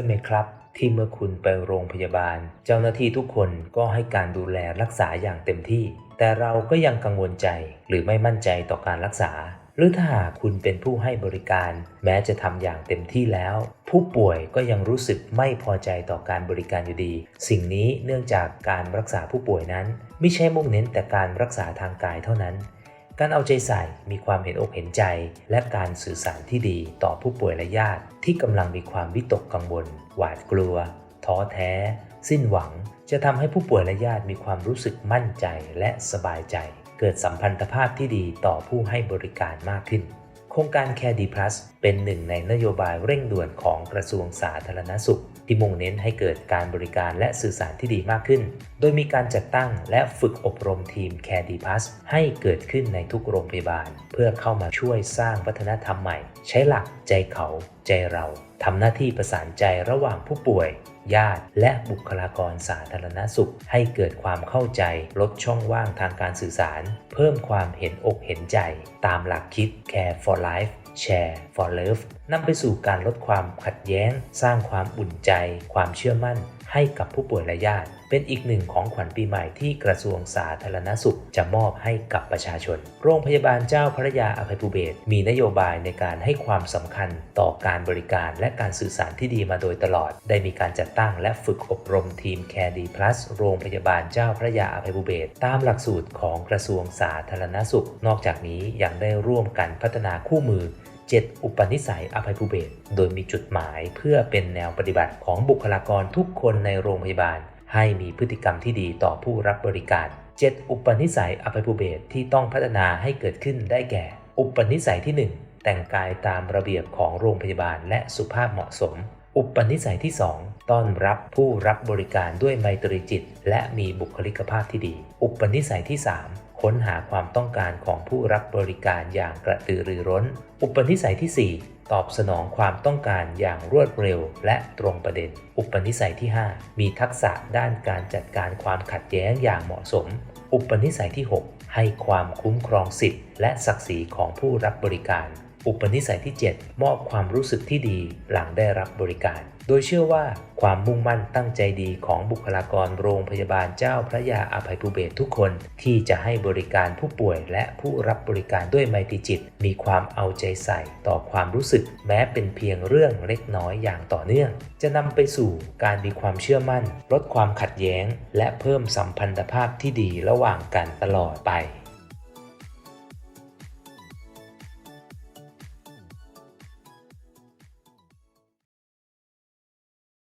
ยไหมครับ ที่เมื่อคุณไปโรงพยาบาล เจ้าหน้าที่ทุกคนก็ให้การดูแลรักษาอย่างเต็มที่ แต่เราก็ยังกังวลใจหรือไม่มั่นใจต่อการรักษา หรือถ้าหากคุณเป็นผู้ให้บริการ แม้จะทำอย่างเต็มที่แล้ว ผู้ป่วยก็ยังรู้สึกไม่พอใจต่อการบริการอยู่ดี สิ่งนี้เนื่องจากการรักษาผู้ป่วยนั้น ไม่ใช่มุ่งเน้นแต่การรักษาทางกายเท่านั้น การเอาใจใส่มีความเห็นอกเห็นใจ และการสื่อสารที่ดีต่อผู้ป่วยและญาติ ที่กำลังมีความวิตกกังวล หวาดกลัว ท้อแท้ สิ้นหวัง จะทำให้ผู้ป่วยและญาติมีความรู้สึกมั่นใจและสบายใจ เกิดสัมพันธภาพที่ดีต่อผู้ให้บริการมากขึ้น โครงการ Care D Plus เป็นหนึ่งในนโยบายเร่งด่วนของกระทรวงสาธารณสุข ที่มุ่งเน้นให้เกิดการบริการและสื่อสารที่ดีมากขึ้น โดยมีการจัดตั้งและฝึกอบรมทีม Care D Plus ให้เกิดขึ้นในทุกโรงพยาบาล เพื่อเข้ามาช่วยสร้างวัฒนธรรมใหม่ ใช้หลักใจเขาใจเรา ทำหน้าที่ประสานใจระหว่างผู้ป่วย ญาติและบุคลากรสาธารณสุข ให้เกิดความเข้าใจ ลดช่องว่างทางการสื่อสาร เพิ่มความเห็นอกเห็นใจ ตามหลักคิด Care for Life Share for Love นำไปสู่การลดความขัดแย้ง สร้างความอุ่นใจ ความเชื่อมั่น ให้กับผู้ป่วยและญาติ เป็นอีกหนึ่งของขวัญปีใหม่ที่กระทรวงสาธารณสุขจะมอบให้กับประชาชน โรงพยาบาลเจ้าพระยาอภัยภูเบศมีนโยบายในการให้ความสำคัญต่อการบริการและการสื่อสารที่ดีมาโดยตลอด ได้มีการจัดตั้งและฝึกอบรมทีม Care D Plus โรงพยาบาลเจ้าพระยาอภัยภูเบศตามหลักสูตรของกระทรวงสาธารณสุข นอกจากนี้ยังได้ร่วมกันพัฒนาคู่มือ 7 อุปนิสัยอภัยภูเบศโดยมีจุดหมายเพื่อเป็นแนวปฏิบัติของบุคลากรทุกคนในโรงพยาบาล ให้มีพฤติกรรมที่ดีต่อผู้รับบริการ 7 อุปนิสัยอภัยภูเบศที่ต้องพัฒนาให้เกิดขึ้นได้แก่ อุปนิสัยที่ 1 แต่งกายตามระเบียบของโรงพยาบาลและสุภาพเหมาะสม อุปนิสัยที่ 2 ต้อนรับผู้รับบริการด้วยไมตรีจิต และมีบุคลิกภาพที่ดี อุปนิสัยที่ 3 ค้นหาความต้องการของผู้รับบริการอย่างกระตือรือร้น อุปนิสัยที่ 4 ตอบสนองความต้องการอย่างรวดเร็วและตรงประเด็น อุปนิสัยที่ 5 มีทักษะด้านการจัดการความขัดแย้งอย่างเหมาะสม อุปนิสัยที่ 6 ให้ความคุ้มครองสิทธิ์และศักดิ์ศรีของผู้รับบริการ อุปนิสัยที่ 7 มอบความรู้สึกที่ดีหลังได้รับบริการ โดยเชื่อว่าความมุ่งมั่นตั้งใจดีของบุคลากรโรงพยาบาลเจ้าพระยาอภัยภูเบศทุกคนที่จะให้บริการผู้ป่วยและผู้รับบริการด้วยไมตรีจิต มีความเอาใจใส่ต่อความรู้สึกแม้เป็นเพียงเรื่องเล็กน้อยอย่างต่อเนื่อง จะนำไปสู่การมีความเชื่อมั่น ลดความขัดแย้ง และเพิ่มสัมพันธภาพที่ดีระหว่างกันตลอดไป